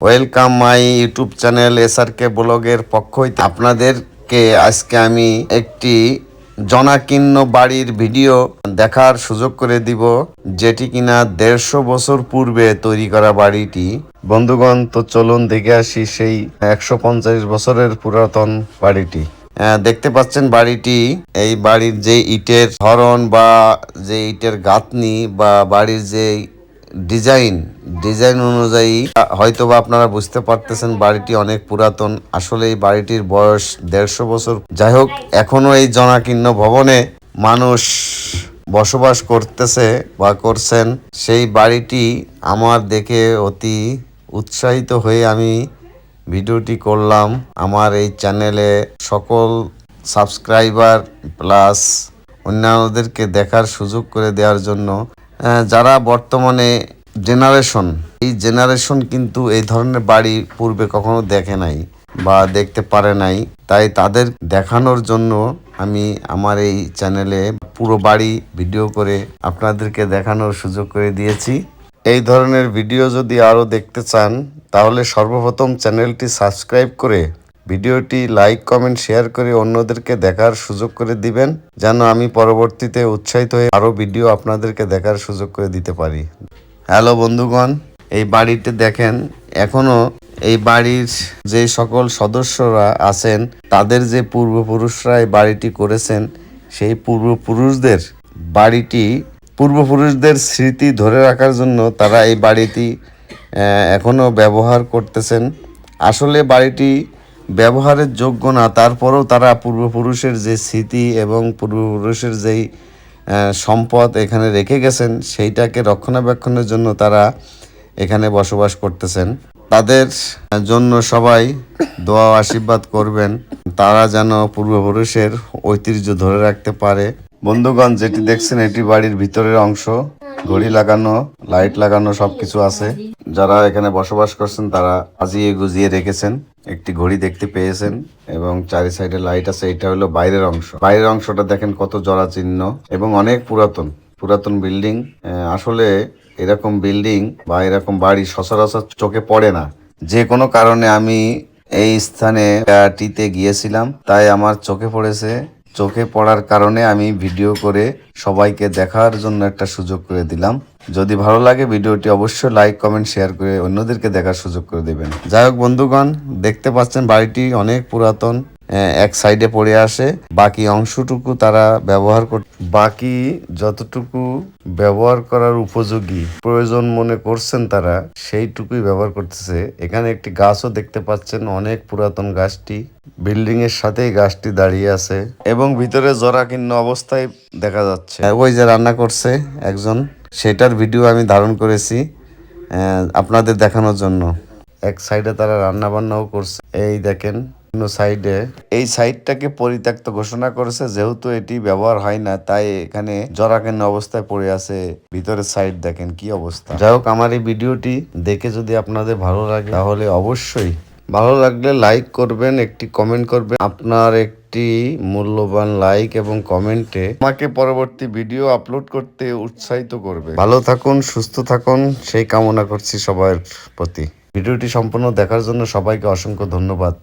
Welcome my YouTube channel S R K ব্লগের পক্ষ হইতে আপনাদেরকে আজকে আমি একটি জনাকীর্ণ বাড়ির ভিডিও দেখার সুযোগ করে দিব যেটি কিনা দেড়শো বছর পূর্বে তৈরি করা বাড়িটি বন্ধুগণ তো চলুন দেখে আসি সেই একশো পঞ্চাশ বছরের পুরাতন বাড়িটি দেখতে পাচ্ছেন বাড়িটি এই বাড়ির যে ইটের ধরন বা যে ইটের গাঁথনি বা বাড়ির যে ডিজাইন ডিজাইন অনুযায়ী হয়তো বা আপনারা বুঝতে পারতেছেন বাড়িটি অনেক পুরাতন। আসলে এই বাড়িটির বয়স দেড়শো বছর। যাই হোক, এখনও এই জনাকীর্ণ ভবনে মানুষ বসবাস করতেছে বা করছেন। সেই বাড়িটি আমার দেখে অতি উৎসাহিত হয়ে আমি ভিডিওটি করলাম। আমার এই চ্যানেলে সকল সাবস্ক্রাইবার প্লাস অন্যান্যদেরকে দেখার সুযোগ করে দেওয়ার জন্য যারা বর্তমানে জেনারেশন এই জেনারেশন কিন্তু এই ধরনের বাড়ি পূর্বে কখনো দেখে নাই বা দেখতে পারে নাই। তাই তাদের দেখানোর জন্য আমি আমার এই চ্যানেলে পুরো বাড়ি ভিডিও করে আপনাদেরকে দেখানোর সুযোগ করে দিয়েছি। এই ধরনের ভিডিও যদি আরও দেখতে চান, তাহলে সর্বপ্রথম চ্যানেলটি সাবস্ক্রাইব করে ভিডিওটি লাইক কমেন্ট শেয়ার করে অন্যদেরকে দেখার সুযোগ করে দিবেন যেন আমি পরবর্তীতে উৎসাহিত হয়ে আরও ভিডিও আপনাদেরকে দেখার সুযোগ করে দিতে পারি। হ্যালো বন্ধুগণ এই বাড়িতে দেখেন এখনও এই বাড়ির যে সকল সদস্যরা আছেন তাদের যে পূর্বপুরুষরা এই বাড়িটি করেছেন সেই পূর্বপুরুষদের বাড়িটি পূর্বপুরুষদের স্মৃতি ধরে রাখার জন্য তারা এই বাড়িটি আহ, এখনও ব্যবহার করতেছেন। আসলে বাড়িটি ব্যবহারের যোগ্য না, তারপরেও তারা পূর্বপুরুষের যে স্মৃতি এবং পূর্বপুরুষের যেই সম্পদ এখানে রেখে গেছেন, সেইটাকে রক্ষণাবেক্ষণের জন্য তারা এখানে বসবাস করতেছেন। তাদের জন্য সবাই দোয়া আশীর্বাদ করবেন, তারা যেন পূর্বপুরুষের ঐতিহ্য ধরে রাখতে পারে। বন্ধুগণ, যেটি দেখছেন, এটি বাড়ির ভিতরের অংশ। ঘড়ি লাগানো, লাইট লাগানো সবকিছু আছে। যারা এখানে বসবাস করছেন, তারা আজিয়ে গুজিয়ে রেখেছেন, একটি ঘড়ি দেখতে পেয়েছেন এবং চারি সাইডে লাইট আছে, এটা হলো বাইরের অংশ। বাইরের অংশটা দেখেন কত জরা চিহ্ন এবং অনেক পুরাতন। পুরাতন বিল্ডিং আসলে এরকম বিল্ডিং বা এরকম বাড়ি সচরাচর চোখে পড়ে না। যে কোনো কারণে আমি এই স্থানে টিতে গিয়েছিলাম, তাই আমার চোখে পড়েছে চোখে পড়ার কারণে আমি ভিডিও করে সবাইকে দেখার জন্য একটা সুযোগ করে দিলাম। যদি ভালো লাগে ভিডিওটি অবশ্যই লাইক, কমেন্ট, শেয়ার করে অন্যদেরকে দেখার সুযোগ করে দেবেন। যাই হোক বন্ধুগণ, দেখতে পাচ্ছেন বাড়িটি অনেক পুরাতন। এক সাইডে পড়ে আসে। বাকি অংশটুকু তারা ব্যবহার কর বাকি যতটুকু ব্যবহার করার উপযোগী প্রয়োজন মনে করছেন তারা সেইটুকুই ব্যবহার করতেছে। এখানে একটি গাছও দেখতে পাচ্ছেন অনেক পুরাতন গাছটি। বিল্ডিং এর সাথেই গাছটি দাঁড়িয়ে আছে এবং ভিতরে জরাকীর্ণ অবস্থায় দেখা যাচ্ছে। ওই যে রান্না করছে একজন সেটার ভিডিও আমি ধারণ করেছি আপনাদের দেখানোর জন্য। এক সাইডে তারা রান্না বান্নাও করছে। এই দেখেন সাইডে। এই সাইডটাকে পরিত্যক্ত ঘোষণা করেছে, যেহেতু এটি ব্যবহার হয় না, তাই এখানে জরাকীর্ণ অবস্থায় পড়ে আছে। ভিতরের সাইড দেখেন কি অবস্থা। যাই হোক, আমার এই ভিডিওটি দেখে যদি আপনাদের ভালো লাগে, তাহলে অবশ্যই ভালো লাগলে লাইক করবেন, একটি কমেন্ট করবেন। আপনার একটি মূল্যবান লাইক এবং কমেন্টে আমাকে পরবর্তী ভিডিও আপলোড করতে উৎসাহিত করবে। ভালো থাকুন, সুস্থ থাকুন, সেই কামনা করছি সবার প্রতি। ভিডিওটি সম্পূর্ণ দেখার জন্য সবাইকে অসংখ্য ধন্যবাদ।